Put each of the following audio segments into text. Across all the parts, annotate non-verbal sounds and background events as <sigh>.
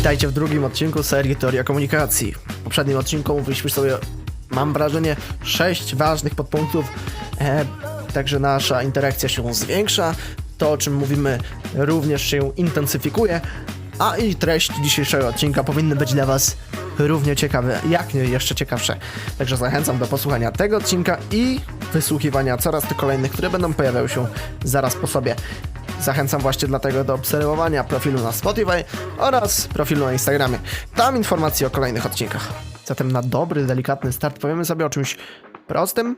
Witajcie w drugim odcinku serii Teoria Komunikacji. W poprzednim odcinku mówiliśmy sobie, mam wrażenie, sześć ważnych podpunktów, e, także nasza interakcja się zwiększa, to o czym mówimy również się intensyfikuje, a i treść dzisiejszego odcinka powinny być dla Was równie ciekawe, jak nie jeszcze ciekawsze. Także zachęcam do posłuchania tego odcinka i wysłuchiwania coraz tych kolejnych, które będą pojawiały się zaraz po sobie. Zachęcam właśnie dlatego do obserwowania profilu na Spotify oraz profilu na Instagramie. Tam informacje o kolejnych odcinkach. Zatem na dobry, delikatny start powiemy sobie o czymś prostym,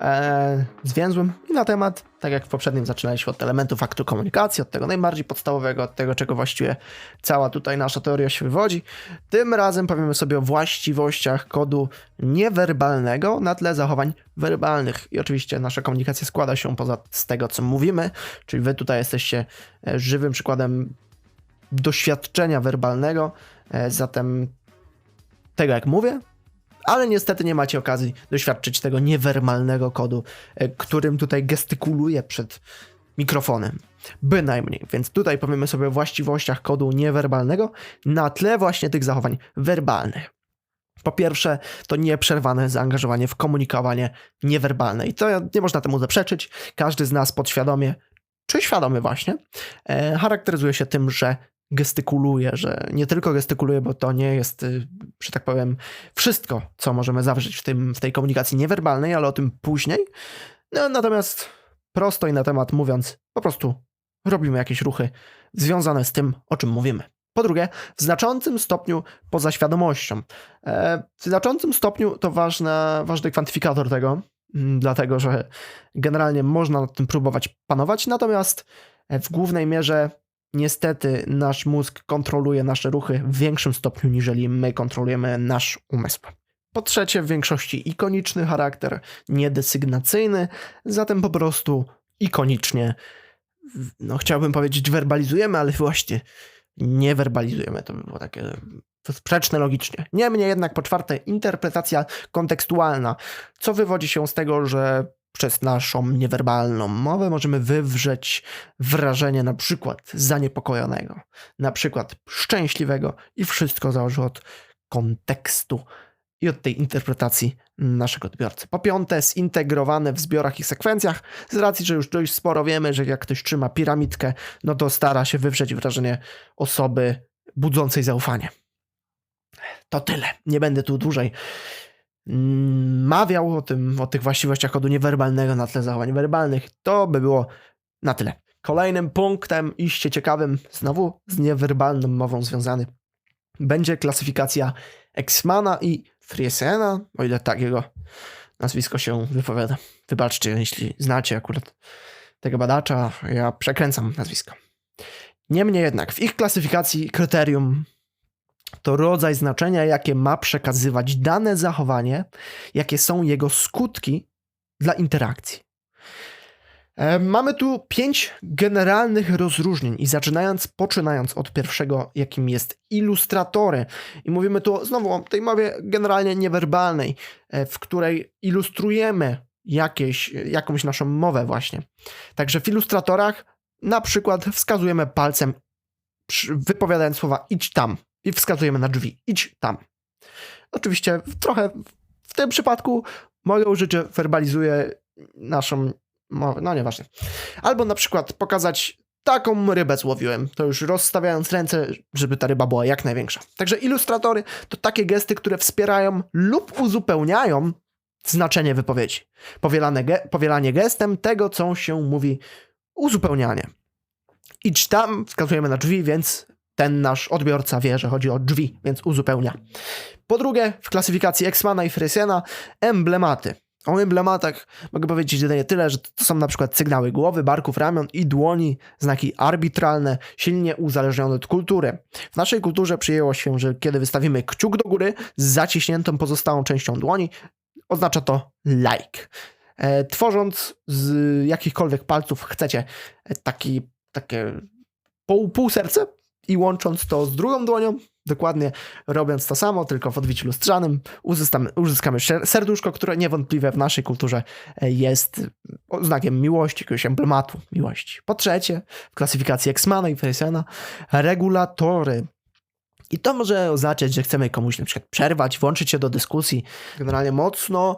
e, zwięzłym i na temat, tak jak w poprzednim zaczynaliśmy od elementów aktu komunikacji, od tego najbardziej podstawowego, od tego, czego właściwie cała tutaj nasza teoria się wywodzi. Tym razem powiemy sobie o właściwościach kodu niewerbalnego na tle zachowań werbalnych. I oczywiście nasza komunikacja składa się poza z tego, co mówimy, czyli wy tutaj jesteście e, żywym przykładem doświadczenia werbalnego, e, zatem tego, jak mówię, ale niestety nie macie okazji doświadczyć tego niewerbalnego kodu, e, którym tutaj gestykuluję przed mikrofonem. Bynajmniej. Więc tutaj powiemy sobie o właściwościach kodu niewerbalnego na tle właśnie tych zachowań werbalnych. Po pierwsze, to nieprzerwane zaangażowanie w komunikowanie niewerbalne. I to nie można temu zaprzeczyć. Każdy z nas podświadomie, czy świadomie właśnie, e, charakteryzuje się tym, że gestykuluje, że nie tylko gestykuluje, bo to nie jest, y, że tak powiem, wszystko, co możemy zawrzeć w, tym, w tej komunikacji niewerbalnej, ale o tym później. No, natomiast prosto i na temat mówiąc, po prostu robimy jakieś ruchy związane z tym, o czym mówimy. Po drugie, w znaczącym stopniu poza świadomością. E, W znaczącym stopniu to ważna, ważny kwantyfikator tego, mm, dlatego że generalnie można nad tym próbować panować, natomiast w głównej mierze niestety nasz mózg kontroluje nasze ruchy w większym stopniu, niżeli my kontrolujemy nasz umysł. Po trzecie, w większości ikoniczny charakter, niedesygnacyjny, zatem po prostu ikonicznie, no chciałbym powiedzieć werbalizujemy, ale właśnie nie werbalizujemy, to by było takie sprzeczne logicznie. Niemniej jednak po czwarte, interpretacja kontekstualna, co wywodzi się z tego, że przez naszą niewerbalną mowę możemy wywrzeć wrażenie na przykład zaniepokojonego, na przykład szczęśliwego i wszystko zależy od kontekstu i od tej interpretacji naszego odbiorcy. Po piąte, zintegrowane w zbiorach i sekwencjach, z racji, że już dość sporo wiemy, że jak ktoś trzyma piramidkę, no to stara się wywrzeć wrażenie osoby budzącej zaufanie. To tyle. Nie będę tu dłużej mawiał o tym, o tych właściwościach kodu niewerbalnego na tle zachowań werbalnych. To by było na tyle. Kolejnym punktem, iście ciekawym, znowu z niewerbalną mową związany, będzie klasyfikacja Exmana i Friesena, o ile tak jego nazwisko się wypowiada. Wybaczcie, jeśli znacie akurat tego badacza, ja przekręcam nazwisko. Niemniej jednak, w ich klasyfikacji kryterium to rodzaj znaczenia, jakie ma przekazywać dane zachowanie, jakie są jego skutki dla interakcji. E, Mamy tu pięć generalnych rozróżnień i zaczynając, poczynając od pierwszego, jakim jest ilustratory. I mówimy tu znowu o tej mowie generalnie niewerbalnej, e, w której ilustrujemy jakieś, jakąś naszą mowę właśnie. Także w ilustratorach na przykład wskazujemy palcem, wypowiadając słowa idź tam i wskazujemy na drzwi, idź tam. Oczywiście trochę w tym przypadku moje użycie werbalizuje naszą mowę, no nieważne. Albo na przykład pokazać taką rybę złowiłem, to już rozstawiając ręce, żeby ta ryba była jak największa. Także ilustratory to takie gesty, które wspierają lub uzupełniają znaczenie wypowiedzi. Powielane ge- powielanie gestem tego, co się mówi, uzupełnianie. Idź tam, wskazujemy na drzwi, więc ten nasz odbiorca wie, że chodzi o drzwi, więc uzupełnia. Po drugie, w klasyfikacji Exmana i Frisiana emblematy. O emblematach mogę powiedzieć jedynie tyle, że to są na przykład sygnały głowy, barków, ramion i dłoni, znaki arbitralne, silnie uzależnione od kultury. W naszej kulturze przyjęło się, że kiedy wystawimy kciuk do góry z zaciśniętą pozostałą częścią dłoni, oznacza to like. E, tworząc z jakichkolwiek palców chcecie taki, takie pół, pół serce i łącząc to z drugą dłonią, dokładnie robiąc to samo, tylko w odbiciu lustrzanym, uzyskamy, uzyskamy ser- serduszko, które niewątpliwie w naszej kulturze e, jest znakiem miłości, jakiegoś emblematu miłości. Po trzecie, w klasyfikacji Exmana i Frisiana, regulatory. I to może oznaczać, że chcemy komuś na przykład przerwać, włączyć się do dyskusji. Generalnie mocno,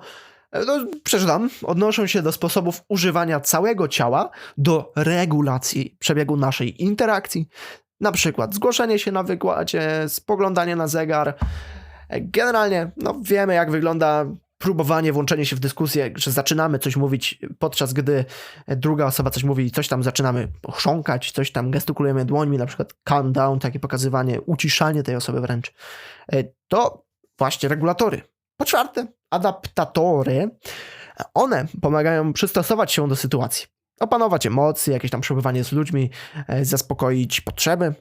e, no, przeczytam, odnoszą się do sposobów używania całego ciała do regulacji przebiegu naszej interakcji. Na przykład zgłoszenie się na wykładzie, spoglądanie na zegar. Generalnie, no wiemy jak wygląda próbowanie włączenie się w dyskusję, że zaczynamy coś mówić, podczas gdy druga osoba coś mówi i coś tam zaczynamy chrząkać, coś tam gestykulujemy dłońmi, na przykład calm down, takie pokazywanie, uciszanie tej osoby wręcz. E, To właśnie regulatory. Po czwarte, adaptatory. One pomagają przystosować się do sytuacji. Opanować emocje, jakieś tam przebywanie z ludźmi, e, zaspokoić potrzeby.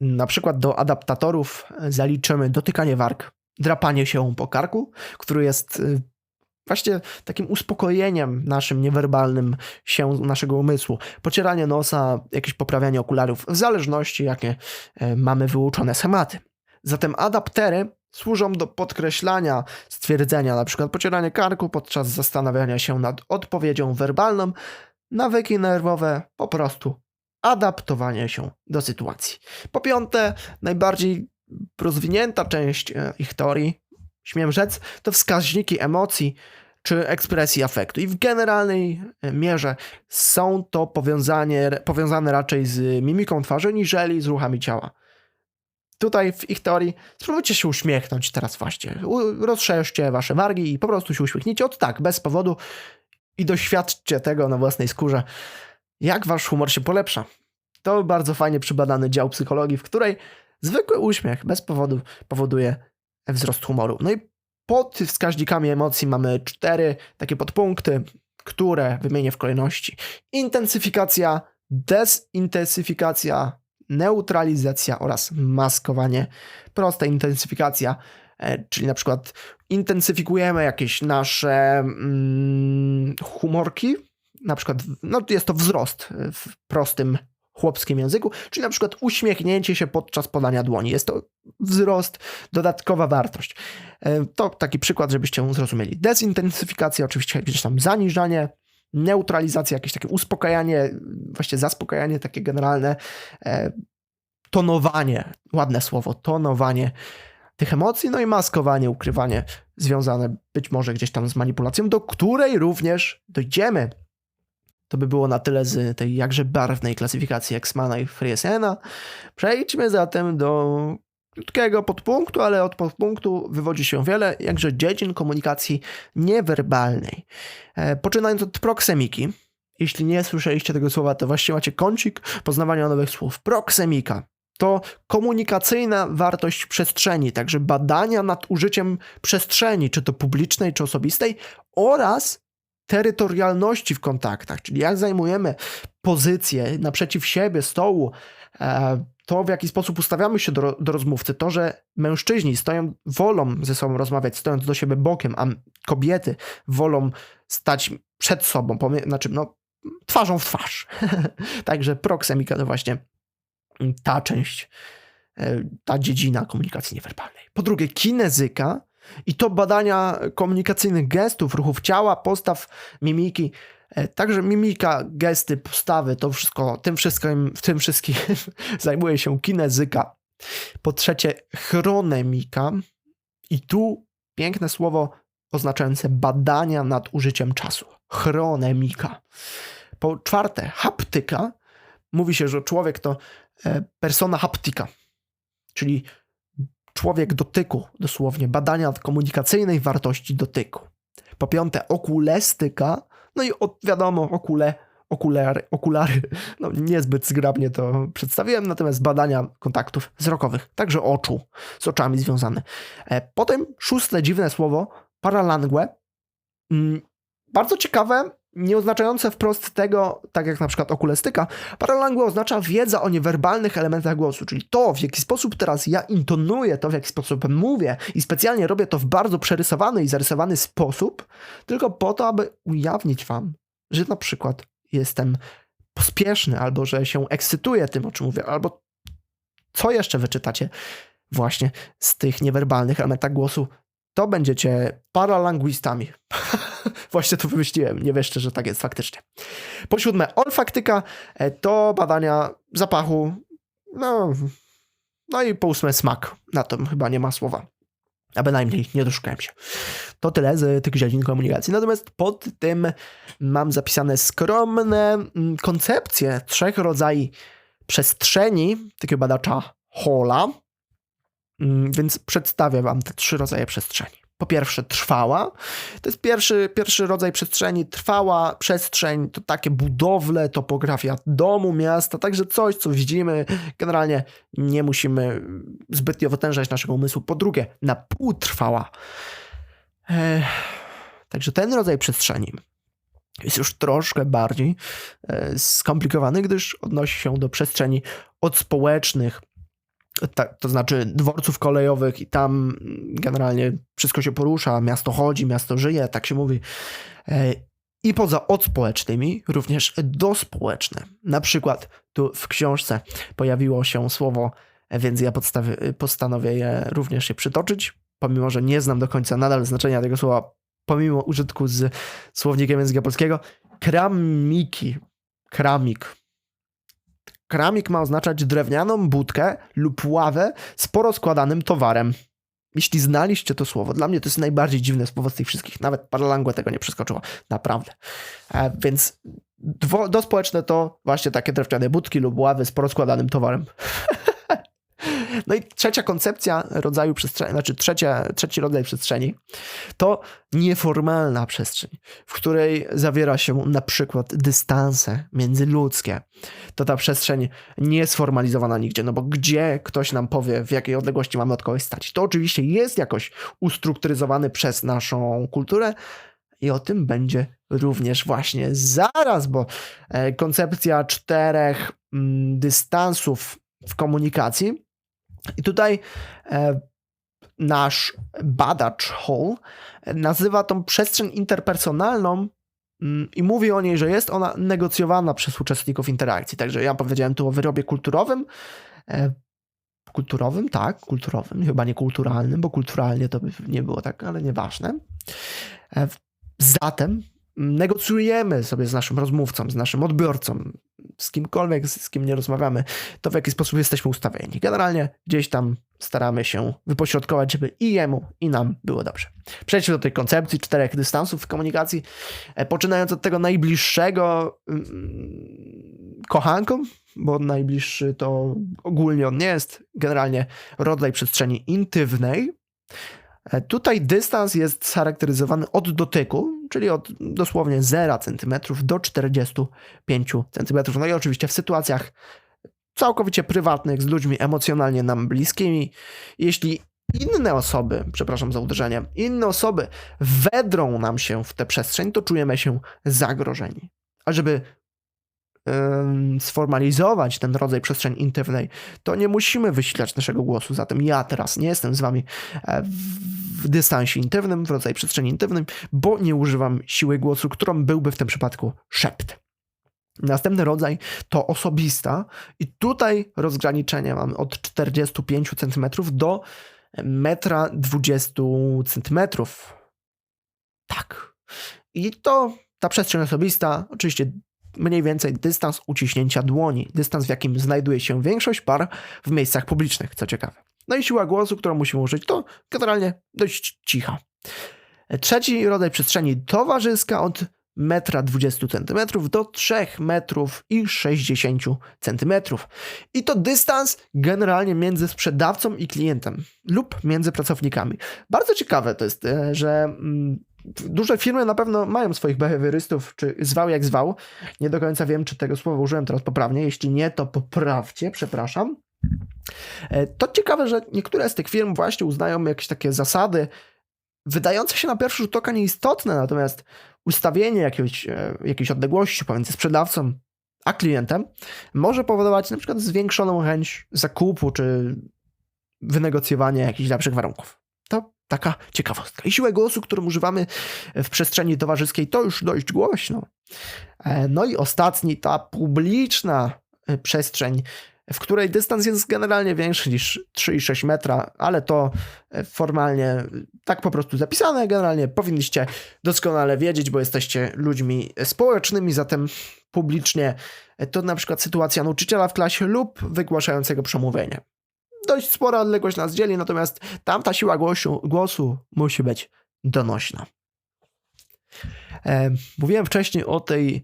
Na przykład do adaptatorów zaliczymy dotykanie warg, drapanie się po karku, który jest y, właśnie takim uspokojeniem naszym niewerbalnym się naszego umysłu. Pocieranie nosa, jakieś poprawianie okularów, w zależności jakie e, mamy wyuczone schematy. Zatem adaptery służą do podkreślania stwierdzenia, na przykład pocieranie karku podczas zastanawiania się nad odpowiedzią werbalną, nawyki nerwowe, po prostu adaptowanie się do sytuacji. Po piąte, najbardziej rozwinięta część e, ich teorii, śmiem rzec, to wskaźniki emocji czy ekspresji afektu. I w generalnej e, mierze są to powiązanie, powiązane raczej z mimiką twarzy, niżeli z ruchami ciała. Tutaj w ich teorii spróbujcie się uśmiechnąć teraz właśnie. Rozszerzcie wasze wargi i po prostu się uśmiechnijcie od tak, bez powodu i doświadczcie tego na własnej skórze, jak wasz humor się polepsza. To bardzo fajnie przybadany dział psychologii, w której zwykły uśmiech bez powodu powoduje wzrost humoru. No i pod wskaźnikami emocji mamy cztery takie podpunkty, które wymienię w kolejności. Intensyfikacja, desintensyfikacja, neutralizacja oraz maskowanie. Prosta intensyfikacja, e, czyli na przykład intensyfikujemy jakieś nasze mm, humorki, na przykład, no jest to wzrost w prostym chłopskim języku, czyli na przykład uśmiechnięcie się podczas podania dłoni. Jest to wzrost, dodatkowa wartość. E, To taki przykład, żebyście zrozumieli. Dezintensyfikacja, oczywiście gdzieś tam zaniżanie, neutralizacja, jakieś takie uspokajanie, właśnie zaspokajanie takie generalne, e, tonowanie, ładne słowo, tonowanie tych emocji, no i maskowanie, ukrywanie związane być może gdzieś tam z manipulacją, do której również dojdziemy. To by było na tyle z tej jakże barwnej klasyfikacji Exmana i Friesena. Przejdźmy zatem do krótkiego podpunktu, ale od podpunktu wywodzi się wiele, jakże dziedzin komunikacji niewerbalnej. E, Poczynając od proksemiki. Jeśli nie słyszeliście tego słowa, to właśnie macie kącik poznawania nowych słów. Proksemika to komunikacyjna wartość przestrzeni, także badania nad użyciem przestrzeni, czy to publicznej, czy osobistej, oraz terytorialności w kontaktach, czyli jak zajmujemy pozycję naprzeciw siebie, stołu, e, to w jaki sposób ustawiamy się do, do rozmówcy, to, że mężczyźni stoją, wolą ze sobą rozmawiać, stojąc do siebie bokiem, a kobiety wolą stać przed sobą, znaczy no, twarzą w twarz. <laughs> Także proksemika to właśnie ta część, e, ta dziedzina komunikacji niewerbalnej. Po drugie, kinezyka i to badania komunikacyjnych gestów, ruchów ciała, postaw, mimiki. E, Także mimika, gesty, postawy, to wszystko, tym wszystkim, w tym wszystkim <laughs> zajmuje się kinezyka. Po trzecie, chronemika i tu piękne słowo oznaczające badania nad użyciem czasu. Chronemika. Po czwarte, haptyka. Mówi się, że człowiek to persona haptika, czyli człowiek dotyku, dosłownie, badania komunikacyjnej wartości dotyku. Po piąte, okulestyka, no i od, wiadomo, okule, okulary, okulary, no niezbyt zgrabnie to przedstawiłem, natomiast badania kontaktów wzrokowych, także oczu, z oczami związane. E, Potem szóste dziwne słowo, paralangue, Mm, bardzo ciekawe, nie oznaczające wprost tego, tak jak na przykład okulestyka. Paralangue oznacza wiedza o niewerbalnych elementach głosu, czyli to, w jaki sposób teraz ja intonuję, to, w jaki sposób mówię i specjalnie robię to w bardzo przerysowany i zarysowany sposób, tylko po to, aby ujawnić wam, że na przykład jestem pospieszny, albo że się ekscytuję tym, o czym mówię, albo co jeszcze wyczytacie właśnie z tych niewerbalnych elementach głosu, to będziecie paralanguistami. <laughs> Właśnie to wymyśliłem, nie wierzcie, że tak jest faktycznie. Po siódme, olfaktyka e, to badania zapachu, no, No i po ósme smak. Na tym chyba nie ma słowa. A bynajmniej nie doszukałem się. To tyle z tych dziedzin komunikacji. Natomiast pod tym mam zapisane skromne mm, koncepcje trzech rodzajów przestrzeni takiego badacza Hola. Mm, Więc przedstawię wam te trzy rodzaje przestrzeni. Po pierwsze, trwała. To jest pierwszy, pierwszy rodzaj przestrzeni. Trwała przestrzeń to takie budowle, topografia domu, miasta, także coś, co widzimy. Generalnie nie musimy zbytnio wytężać naszego umysłu. Po drugie, na pół trwała. Także ten rodzaj przestrzeni jest już troszkę bardziej e, skomplikowany, gdyż odnosi się do przestrzeni odspołecznych, ta, to znaczy dworców kolejowych i tam generalnie wszystko się porusza, miasto chodzi, miasto żyje, tak się mówi. E, I poza odspołecznymi, również dospołeczne. Na przykład tu w książce pojawiło się słowo, e, więc ja podstawię, postanowię je również je przytoczyć, pomimo, że nie znam do końca nadal znaczenia tego słowa, pomimo użytku z słownikiem języka polskiego. Kramiki, kramik, Kramik ma oznaczać drewnianą budkę lub ławę z porozkładanym towarem. Jeśli znaliście to słowo, dla mnie to jest najbardziej dziwne słowo z tych wszystkich. Nawet Parlangua tego nie przeskoczyło. Naprawdę. E, więc dwo, dospołeczne to właśnie takie drewniane budki lub ławy z porozkładanym towarem. <laughs> No i trzecia koncepcja rodzaju przestrzeni, znaczy trzecia, trzeci rodzaj przestrzeni, to nieformalna przestrzeń, w której zawiera się na przykład dystanse międzyludzkie. To ta przestrzeń niesformalizowana nigdzie, no bo gdzie ktoś nam powie, w jakiej odległości mamy od kogoś stać. To oczywiście jest jakoś ustrukturyzowany przez naszą kulturę, i o tym będzie również właśnie zaraz, bo e, koncepcja czterech mm, dystansów w komunikacji i tutaj e, nasz badacz Hall nazywa tą przestrzeń interpersonalną mm, i mówi o niej, że jest ona negocjowana przez uczestników interakcji. Także ja powiedziałem tu o wyrobie kulturowym. E, kulturowym, tak, kulturowym, chyba nie kulturalnym, bo kulturalnie to by nie było tak, ale nieważne. E, zatem negocjujemy sobie z naszym rozmówcą, z naszym odbiorcą, z kimkolwiek, z kim nie rozmawiamy, to w jaki sposób jesteśmy ustawieni. Generalnie gdzieś tam staramy się wypośrodkować, żeby i jemu, i nam było dobrze. Przejdźmy do tej koncepcji czterech dystansów w komunikacji, e, poczynając od tego najbliższego mm, kochanką, bo najbliższy to ogólnie on nie jest, generalnie rodzaj przestrzeni intywnej, Tutaj dystans jest charakteryzowany od dotyku, czyli od dosłownie 0 cm do 45 cm. No i oczywiście w sytuacjach całkowicie prywatnych, z ludźmi emocjonalnie nam bliskimi, jeśli inne osoby, przepraszam za uderzenie, inne osoby wedrą nam się w tę przestrzeń, to czujemy się zagrożeni. A żeby sformalizować ten rodzaj przestrzeni intymnej, to nie musimy wysilać naszego głosu. Zatem ja teraz nie jestem z wami e, w dystansie intymnym, w rodzaju przestrzeni intymnym, bo nie używam siły głosu, którą byłby w tym przypadku szept. Następny rodzaj to osobista i tutaj rozgraniczenie mamy od 45 cm do 1,20 cm. Tak. I to ta przestrzeń osobista, oczywiście mniej więcej dystans uciśnięcia dłoni, dystans w jakim znajduje się większość par w miejscach publicznych, co ciekawe. No i siła głosu, którą musimy użyć, to generalnie dość cicha. Trzeci rodzaj przestrzeni towarzyska od 1,20 m do 3 metrów i 60 cm. I to dystans generalnie między sprzedawcą i klientem lub między pracownikami. Bardzo ciekawe to jest, e, że mm, duże firmy na pewno mają swoich behawiorystów, czy zwał jak zwał. Nie do końca wiem, czy tego słowa użyłem teraz poprawnie. Jeśli nie, to poprawcie, przepraszam. E, to ciekawe, że niektóre z tych firm właśnie uznają jakieś takie zasady, wydające się na pierwszy rzut oka nieistotne, natomiast ustawienie jakiejś, e, jakiejś odległości pomiędzy sprzedawcą a klientem może powodować na przykład zwiększoną chęć zakupu czy wynegocjowania jakichś lepszych warunków. To taka ciekawostka. I siłę głosu, którą używamy w przestrzeni towarzyskiej, to już dość głośno. E, no i ostatni, ta publiczna przestrzeń, w której dystans jest generalnie większy niż 3,6 metra, ale to e, formalnie tak po prostu zapisane. Generalnie powinniście doskonale wiedzieć, bo jesteście ludźmi społecznymi, zatem publicznie to na przykład sytuacja nauczyciela w klasie lub wygłaszającego przemówienie dość spora odległość nas dzieli, natomiast tamta siła głosu, głosu musi być donośna. E, mówiłem wcześniej o tej,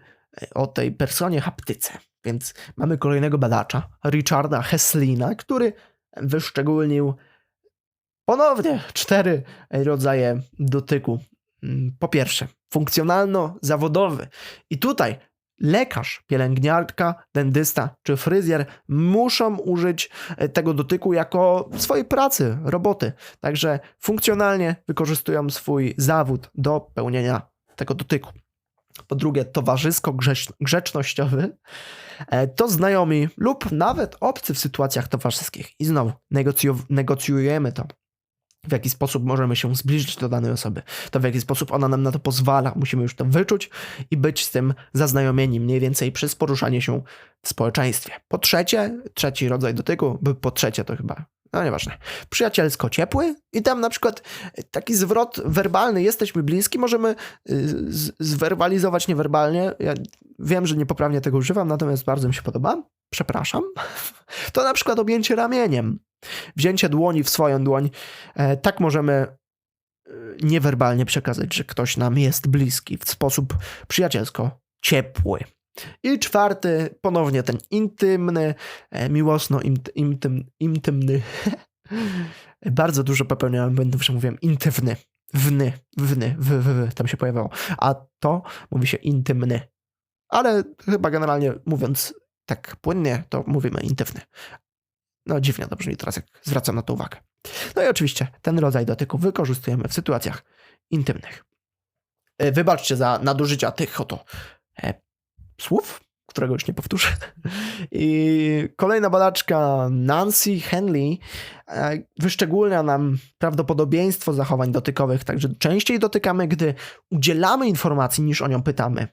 o tej personie haptyce, więc mamy kolejnego badacza, Richarda Heslina, który wyszczególnił ponownie cztery rodzaje dotyku. Mm, Po pierwsze, funkcjonalno-zawodowy. I tutaj lekarz, pielęgniarka, dentysta czy fryzjer muszą użyć e, tego dotyku jako swojej pracy, roboty. Także funkcjonalnie wykorzystują swój zawód do pełnienia tego dotyku. Po drugie, towarzysko-grzecznościowy e, to znajomi lub nawet obcy w sytuacjach towarzyskich. I znowu negocju- negocjujemy to. W jaki sposób możemy się zbliżyć do danej osoby, to w jaki sposób ona nam na to pozwala. Musimy już to wyczuć i być z tym zaznajomieni mniej więcej przez poruszanie się w społeczeństwie. Po trzecie, trzeci rodzaj dotyku, po trzecie to chyba, no nieważne, przyjacielsko ciepły i tam na przykład taki zwrot werbalny, jesteśmy bliski, możemy y, zwerbalizować niewerbalnie. Ja wiem, że niepoprawnie tego używam, natomiast bardzo mi się podoba. Przepraszam. <laughs> To na przykład objęcie ramieniem wzięcie dłoni w swoją dłoń, e, tak możemy e, niewerbalnie przekazać, że ktoś nam jest bliski w sposób przyjacielsko ciepły. I czwarty, ponownie ten intymny, e, miłosno int, intym, intymny. <laughs> Bardzo dużo popełniałem błędów, że mówiłem intywny. Wny, wny, w, w, w, tam się pojawiało. A to mówi się intymny. Ale chyba generalnie mówiąc tak płynnie, to mówimy intymny. No dziwnie to brzmi teraz, jak zwracam na to uwagę. No i oczywiście ten rodzaj dotyku wykorzystujemy w sytuacjach intymnych. E, Wybaczcie za nadużycia tych oto e, słów, którego już nie powtórzę. I kolejna badaczka Nancy Henley e, wyszczególnia nam prawdopodobieństwo zachowań dotykowych, także częściej dotykamy, gdy udzielamy informacji, niż o nią pytamy.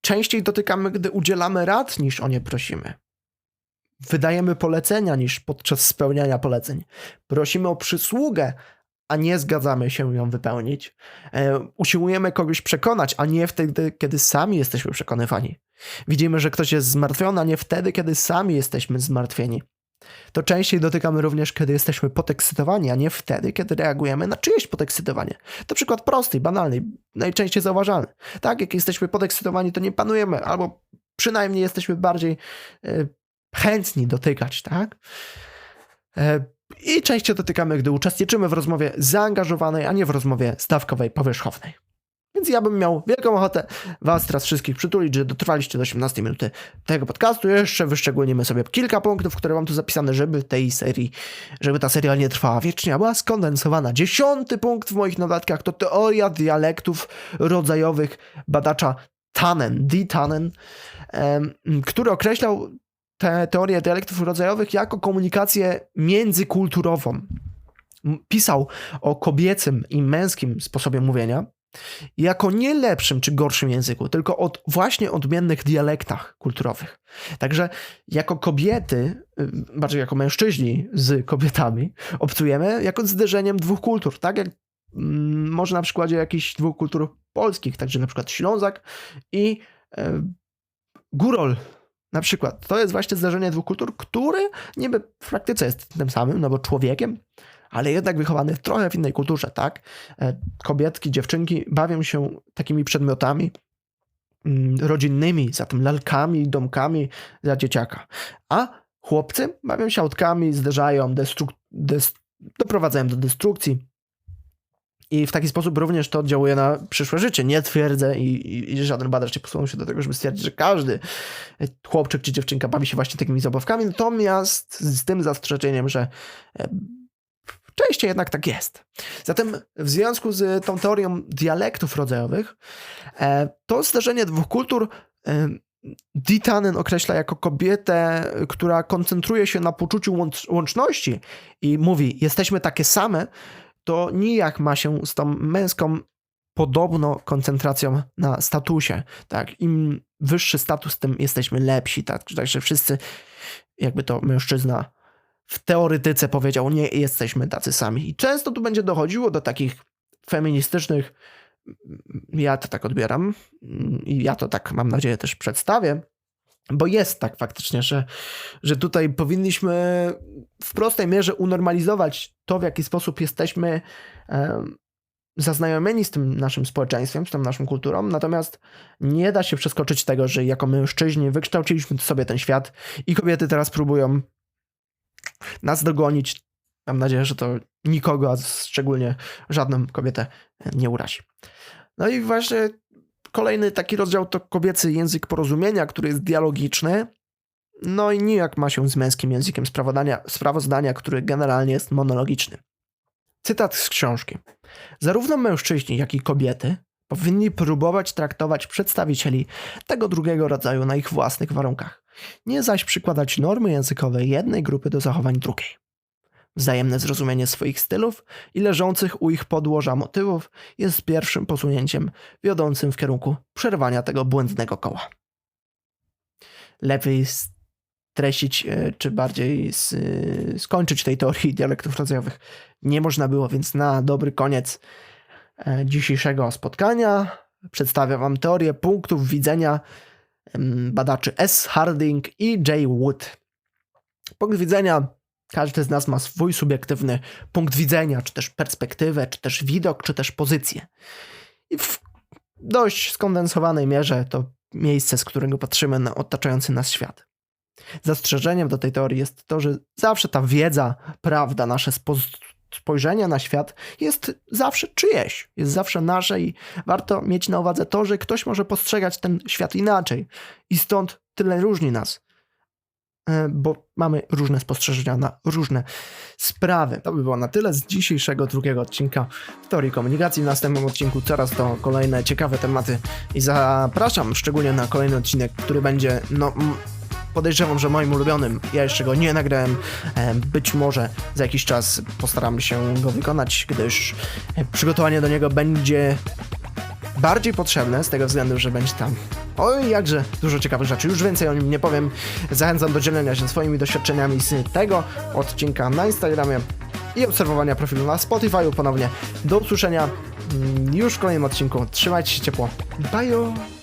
Częściej dotykamy, gdy udzielamy rad, niż o nie prosimy. Wydajemy polecenia niż podczas spełniania poleceń. Prosimy o przysługę, a nie zgadzamy się ją wypełnić. E, usiłujemy kogoś przekonać, a nie wtedy, kiedy sami jesteśmy przekonywani. Widzimy, że ktoś jest zmartwiony, a nie wtedy, kiedy sami jesteśmy zmartwieni. To częściej dotykamy również, kiedy jesteśmy podekscytowani, a nie wtedy, kiedy reagujemy na czyjeś podekscytowanie. To przykład prosty, banalny, najczęściej zauważalny. Tak, jak jesteśmy podekscytowani, to nie panujemy, albo przynajmniej jesteśmy bardziej e, chętni dotykać, tak? E, I częściej dotykamy, gdy uczestniczymy w rozmowie zaangażowanej, a nie w rozmowie stawkowej, powierzchownej. Więc ja bym miał wielką ochotę Was teraz wszystkich przytulić, że dotrwaliście do 18 minuty tego podcastu. Jeszcze wyszczególnimy sobie kilka punktów, które mam tu zapisane, żeby tej serii, żeby ta seria nie trwała wiecznie, a była skondensowana. Dziesiąty punkt w moich notatkach to teoria dialektów rodzajowych badacza Tannen, D. Tannen, który określał tę teorię dialektów rodzajowych jako komunikację międzykulturową. Pisał o kobiecym i męskim sposobie mówienia jako nie lepszym czy gorszym języku, tylko od właśnie odmiennych dialektach kulturowych. Także jako kobiety, y, bardziej jako mężczyźni z kobietami, obcujemy jako zderzeniem dwóch kultur, tak jak mm, może na przykładzie jakichś dwóch kultur polskich, także na przykład Ślązak i e, Górol na przykład. To jest właśnie zdarzenie dwóch kultur, który niby w praktyce jest tym samym, no bo człowiekiem, ale jednak wychowany trochę w innej kulturze, tak? E, Kobietki, dziewczynki bawią się takimi przedmiotami mm, rodzinnymi, zatem lalkami, domkami za dzieciaka. A chłopcy bawią się autkami, zderzają, destruk- des- doprowadzają do destrukcji. I w taki sposób również to oddziałuje na przyszłe życie. Nie twierdzę i, i, żaden badacz nie posunął się do tego, żeby stwierdzić, że każdy chłopczyk czy dziewczynka bawi się właśnie takimi zabawkami, natomiast z tym zastrzeżeniem, że e, częściej jednak tak jest. Zatem w związku z tą teorią dialektów rodzajowych, e, to zdarzenie dwóch kultur e, Ditanen określa jako kobietę, która koncentruje się na poczuciu łącz- łączności i mówi, jesteśmy takie same, to nijak ma się z tą męską podobno koncentracją na statusie. Tak, im wyższy status, tym jesteśmy lepsi. Tak, także wszyscy, jakby to mężczyzna w teoretyce powiedział, nie jesteśmy tacy sami. I często tu będzie dochodziło do takich feministycznych, ja to tak odbieram i ja to tak mam nadzieję też przedstawię, Bo jest tak faktycznie, że, że tutaj powinniśmy w prostej mierze unormalizować to, w jaki sposób jesteśmy zaznajomieni z tym naszym społeczeństwem, z tą naszą kulturą, natomiast nie da się przeskoczyć tego, że jako mężczyźni wykształciliśmy sobie ten świat i kobiety teraz próbują nas dogonić. Mam nadzieję, że to nikogo, a szczególnie żadną kobietę nie urazi. No i właśnie kolejny taki rozdział to kobiecy język porozumienia, który jest dialogiczny. No i nijak ma się z męskim językiem sprawozdania, sprawozdania, który generalnie jest monologiczny. Cytat z książki. Zarówno mężczyźni, jak i kobiety powinni próbować traktować przedstawicieli tego drugiego rodzaju na ich własnych warunkach, nie zaś przykładać normy językowe jednej grupy do zachowań drugiej. Wzajemne zrozumienie swoich stylów i leżących u ich podłoża motywów jest pierwszym posunięciem wiodącym w kierunku przerwania tego błędnego koła. Lepiej streścić, e, czy bardziej e, skończyć tej teorii dialektów rodzajowych nie można było, więc na dobry koniec e, dzisiejszego spotkania przedstawię Wam teorię punktów widzenia em, badaczy S. Harding i J. Wood. Punkt widzenia każdy z nas ma swój subiektywny punkt widzenia, czy też perspektywę, czy też widok, czy też pozycję. I w dość skondensowanej mierze to miejsce, z którego patrzymy na otaczający nas świat. Zastrzeżeniem do tej teorii jest to, że zawsze ta wiedza, prawda, nasze spo- spojrzenie na świat jest zawsze czyjeś, jest zawsze nasze i warto mieć na uwadze to, że ktoś może postrzegać ten świat inaczej i stąd tyle różni nas bo mamy różne spostrzeżenia na różne sprawy. To by było na tyle z dzisiejszego drugiego odcinka Teorii Komunikacji. W następnym odcinku coraz to kolejne ciekawe tematy i zapraszam szczególnie na kolejny odcinek, który będzie, no podejrzewam, że moim ulubionym. Ja jeszcze go nie nagrałem. E, Być może za jakiś czas postaram się go wykonać, gdyż e, przygotowanie do niego będzie bardziej potrzebne z tego względu, że będzie tam oj jakże dużo ciekawych rzeczy. Już więcej o nim nie powiem. Zachęcam do dzielenia się swoimi doświadczeniami z tego odcinka na Instagramie i obserwowania profilu na Spotify'u ponownie. Do usłyszenia mm, już w kolejnym odcinku. Trzymajcie się ciepło. Bye!